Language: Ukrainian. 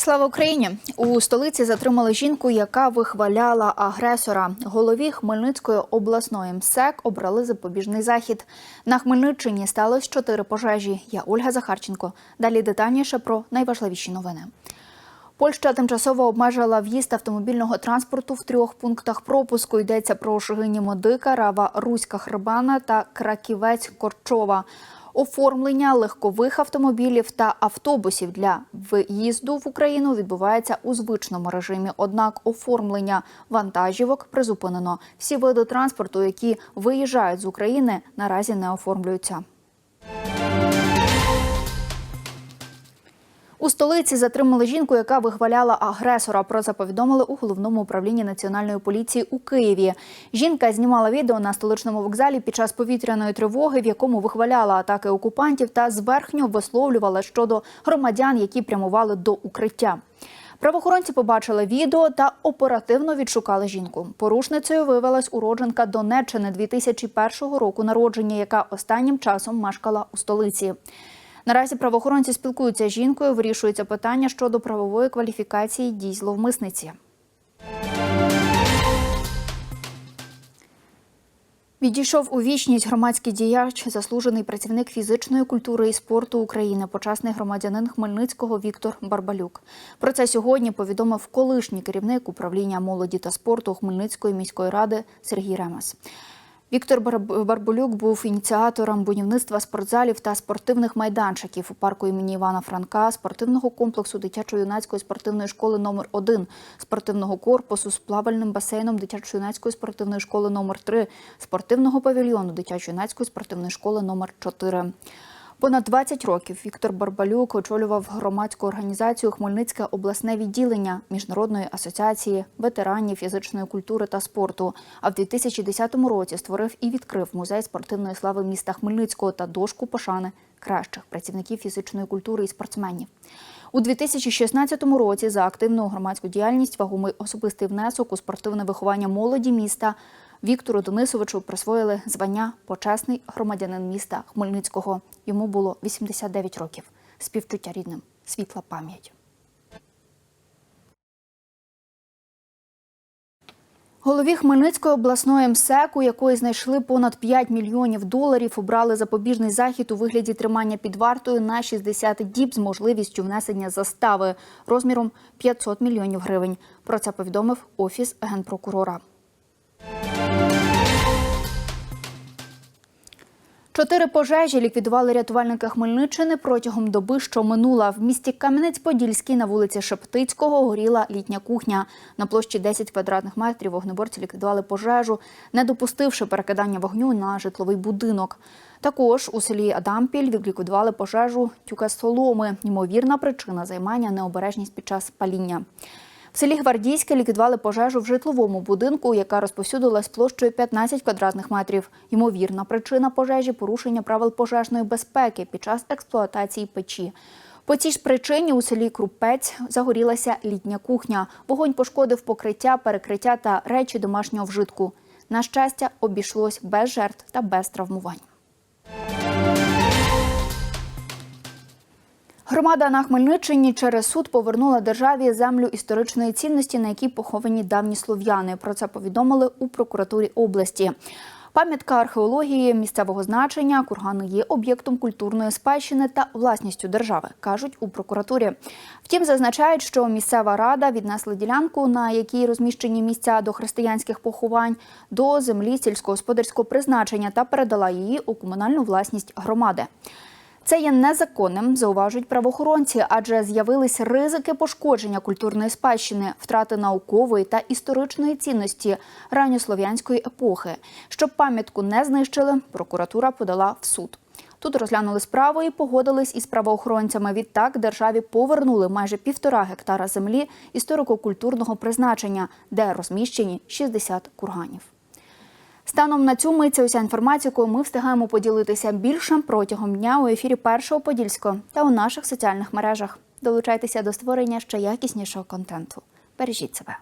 Слава Україні! У столиці затримали жінку, яка вихваляла агресора. Голові Хмельницької обласної МСЕК обрали запобіжний захід. На Хмельниччині сталося чотири пожежі. Я Ольга Захарченко. Далі детальніше про найважливіші новини. Польща тимчасово обмежила в'їзд автомобільного транспорту в трьох пунктах пропуску. Йдеться про Шигині Модика, Рава Руська Хребана та Краківець Корчова. Оформлення легкових автомобілів та автобусів для виїзду в Україну відбувається у звичному режимі. Однак оформлення вантажівок призупинено. Всі види транспорту, які виїжджають з України, наразі не оформлюються. У столиці затримали жінку, яка вихваляла агресора. Про це повідомили у головному управлінні національної поліції у Києві. Жінка знімала відео на столичному вокзалі під час повітряної тривоги, в якому вихваляла атаки окупантів та зверхньо висловлювала щодо громадян, які прямували до укриття. Правоохоронці побачили відео та оперативно відшукали жінку. Порушницею виявилась уродженка Донеччини 2001 року народження, яка останнім часом мешкала у столиці. Наразі правоохоронці спілкуються з жінкою, вирішується питання щодо правової кваліфікації дій зловмисниці. Відійшов у вічність громадський діяч, заслужений працівник фізичної культури і спорту України, почесний громадянин Хмельницького Віктор Барбалюк. Про це сьогодні повідомив колишній керівник управління молоді та спорту Хмельницької міської ради Сергій Ремес. Віктор Барбулюк був ініціатором будівництва спортзалів та спортивних майданчиків у парку імені Івана Франка, спортивного комплексу дитячо-юнацької спортивної школи номер 1 спортивного корпусу з плавальним басейном дитячо-юнацької спортивної школи номер 3 спортивного павільйону дитячо-юнацької спортивної школи номер 4 Понад 20 років Віктор Барбалюк очолював громадську організацію Хмельницьке обласне відділення Міжнародної асоціації ветеранів фізичної культури та спорту. А в 2010 році створив і відкрив музей спортивної слави міста Хмельницького та дошку пошани кращих працівників фізичної культури і спортсменів. У 2016 році за активну громадську діяльність вагомий особистий внесок у спортивне виховання молоді міста. Віктору Денисовичу присвоїли звання почесний громадянин міста Хмельницького. Йому було 89 років. Співчуття рідним, світла пам'ять. Голові Хмельницької обласної МСЕК, у якої знайшли понад 5 мільйонів доларів, обрали запобіжний захід у вигляді тримання під вартою на 60 діб з можливістю внесення застави розміром 500 мільйонів гривень. Про це повідомив офіс генпрокурора. Чотири пожежі ліквідували рятувальники Хмельниччини протягом доби, що минула. В місті Кам'янець-Подільський на вулиці Шептицького горіла літня кухня. На площі 10 квадратних метрів вогнеборці ліквідували пожежу, не допустивши перекидання вогню на житловий будинок. Також у селі Адампіль ліквідували пожежу тюка соломи. Ймовірна причина займання необережність під час паління. В селі Гвардійське ліквідували пожежу в житловому будинку, яка розповсюдилась площею 15 квадратних метрів. Ймовірна причина пожежі порушення правил пожежної безпеки під час експлуатації печі. По цій ж причині у селі Крупець загорілася літня кухня. Вогонь пошкодив покриття, перекриття та речі домашнього вжитку. На щастя, обійшлось без жертв та без травмувань. Громада на Хмельниччині через суд повернула державі землю історичної цінності, на якій поховані давні слов'яни. Про це повідомили у прокуратурі області. Пам'ятка археології місцевого значення кургани є об'єктом культурної спадщини та власністю держави, кажуть у прокуратурі. Втім, зазначають, що місцева рада віднесла ділянку, на якій розміщені місця до християнських поховань, до землі сільськогосподарського призначення та передала її у комунальну власність громади. Це є незаконним, зауважують правоохоронці, адже з'явились ризики пошкодження культурної спадщини, втрати наукової та історичної цінності ранньослов'янської епохи. Щоб пам'ятку не знищили, прокуратура подала в суд. Тут розглянули справу і погодились із правоохоронцями. Відтак державі повернули майже півтора гектара землі історико-культурного призначення, де розміщені 60 курганів. Станом на цю мить уся інформація, якою ми встигаємо поділитися більше протягом дня у ефірі Першого Подільського та у наших соціальних мережах. Долучайтеся до створення ще якіснішого контенту. Бережіть себе.